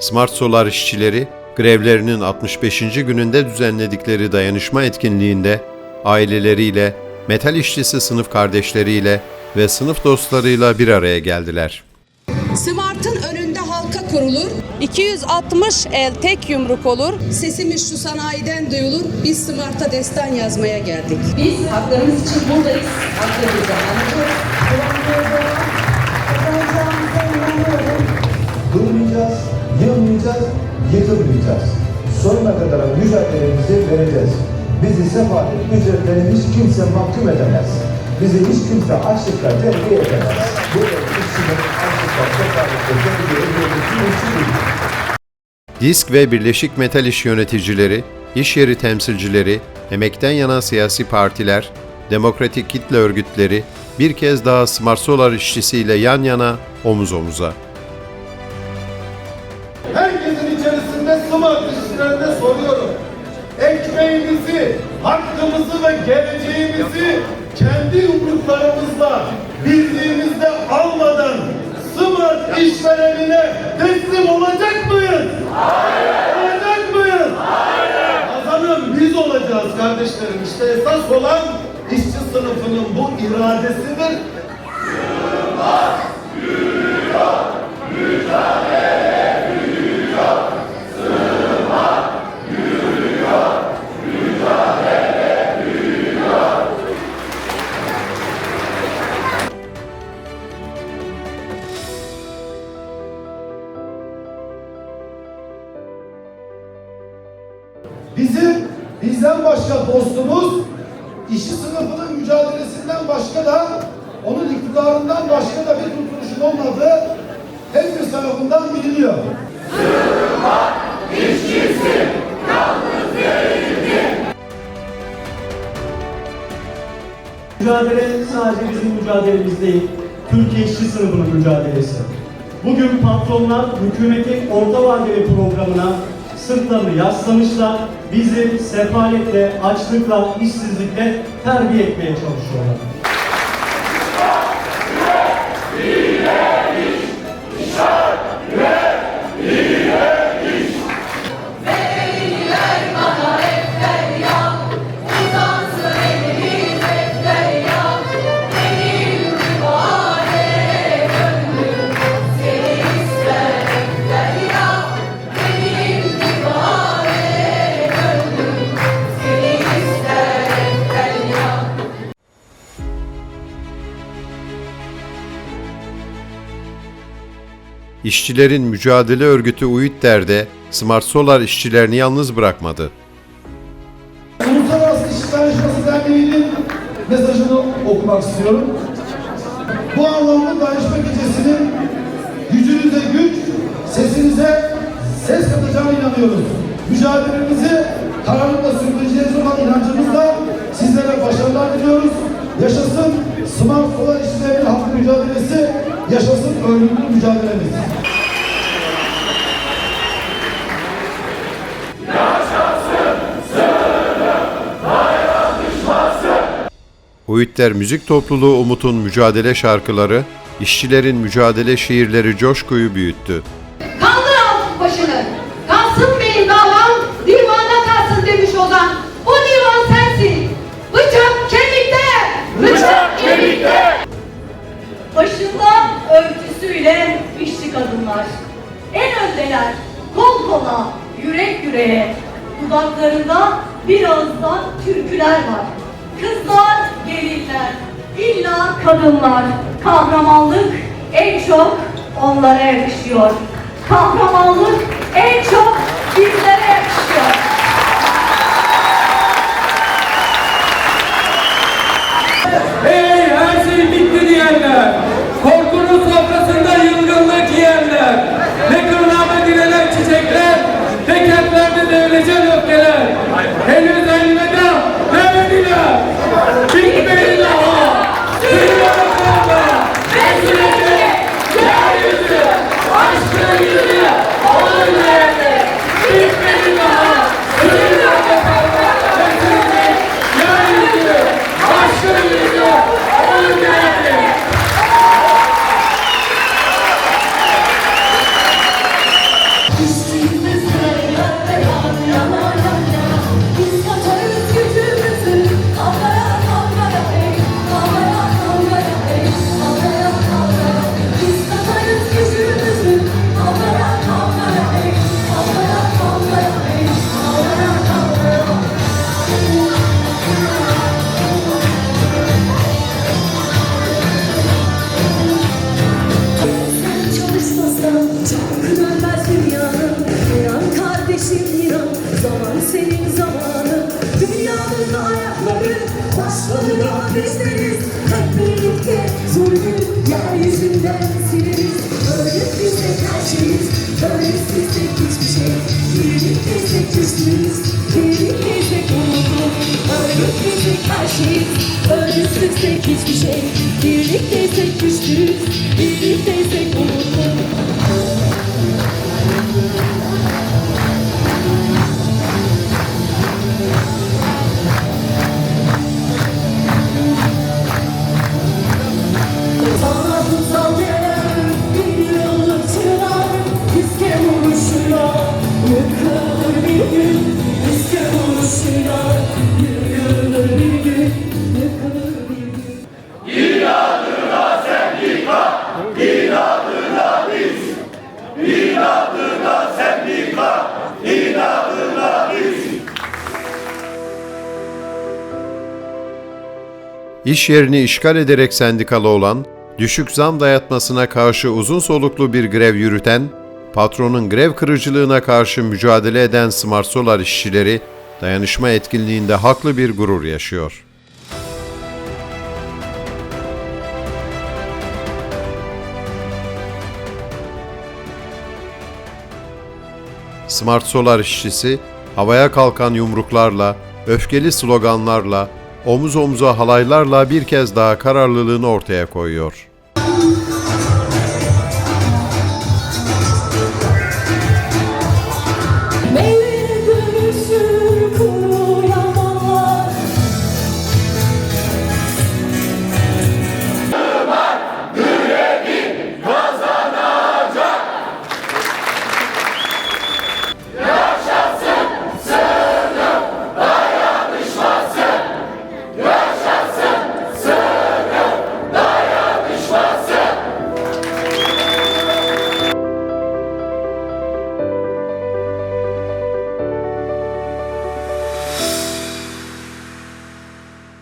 Smart Solar işçileri grevlerinin 65. gününde düzenledikleri dayanışma etkinliğinde aileleriyle, metal işçisi sınıf kardeşleriyle ve sınıf dostlarıyla bir araya geldiler. Smart'ın önünde halka kurulur. 260 el tek yumruk olur. Sesimiz şu sanayiden duyulur. Biz Smart'a destan yazmaya geldik. Biz haklarımız için buradayız. Haklarımızı anlatıyoruz. Durmayacağız, yılmayacağız, yıkılmayacağız. Sonuna kadar mücadelemizi vereceğiz. Bizi sefalet ücretlerine hiç kimse mahkum edemez. Bizi hiç kimse açlıkla terbiye edemez. Bu işçinin açlıkla, sefaletle terbiye mümkün değil. Disk ve Birleşik Metal İş yöneticileri, iş yeri temsilcileri, emekten yana siyasi partiler, demokratik kitle örgütleri bir kez daha Smart Solar işçisiyle yan yana, omuz omuza. Ekmeğimizi, hakkımızı ve geleceğimizi kendi yumruklarımızla bildiğimizde almadan smart işverenine teslim olacak mıyız? Hayır. Olacak mıyız? Hayır. Kazanan biz olacağız kardeşlerim. İşte esas olan işçi sınıfının bu iradesidir. Bizim dostumuz işçi sınıfının mücadelesinden başka da onun iktidarından başka da bir tutuluşun olmadığı herkes tarafından biliniyor. Mücadele sadece bizim mücadelemiz değil, Türkiye işçi sınıfının mücadelesi. Bugün patronlar hükümetin orta vadeli programına sırtlarını yaslamışlar, bizi sefaletle, açlıkla, işsizlikle terbiye etmeye çalışıyorlar. İşçilerin mücadele örgütü UİTDER'de Smart Solar işçilerini yalnız bırakmadı. Uluslararası İş Dayanışması Derneği'nin mesajını okumak istiyorum. Bu anlamda dayanışma gecesinin gücünüze güç, sesinize ses katacağına inanıyoruz. Mücadelemizi kararlılıkla sürdüreceğiz olan inancımızla sizlere başarılar diliyoruz. Yaşasın Smart Solar işçilerinin hakkı mücadelesi, yaşasın ölümlü mücadelemiz. UİTDER Müzik Topluluğu Umut'un mücadele şarkıları, işçilerin mücadele şiirleri coşkuyu büyüttü. Kaldır altın başını. Kalsın benim davam, divana kalsın demiş Ozan. O divan sensin. Bıçak kemikte. Bıçak kemikte. Başında örtüsüyle işçi kadınlar. En öndeler, kol kola, yürek yüreğe. Dudaklarında bir ağızdan türküler var. Kızlar, gelinler, illa kadınlar. Kahramanlık en çok onlara yakışıyor. Kahramanlık en çok bizlere yakışıyor. Hey her şey bitti diyenler, korkunun sofrasında yılgınlık yiyenler, ne kırnağında dineler çiçekler, ne kentlerde devlecen öfkeler, Güçlüyüz Birlikteysek umutluyuz Öğrettiysek her şeyiz Öğrettiysek hiçbir şey. Birlikteysek güçlüyüz İş yerini işgal ederek sendikalı olan, düşük zam dayatmasına karşı uzun soluklu bir grev yürüten, patronun grev kırıcılığına karşı mücadele eden Smart Solar işçileri, dayanışma etkinliğinde haklı bir gurur yaşıyor. Smart Solar işçisi, havaya kalkan yumruklarla, öfkeli sloganlarla, omuz omuza halaylarla bir kez daha kararlılığını ortaya koyuyor.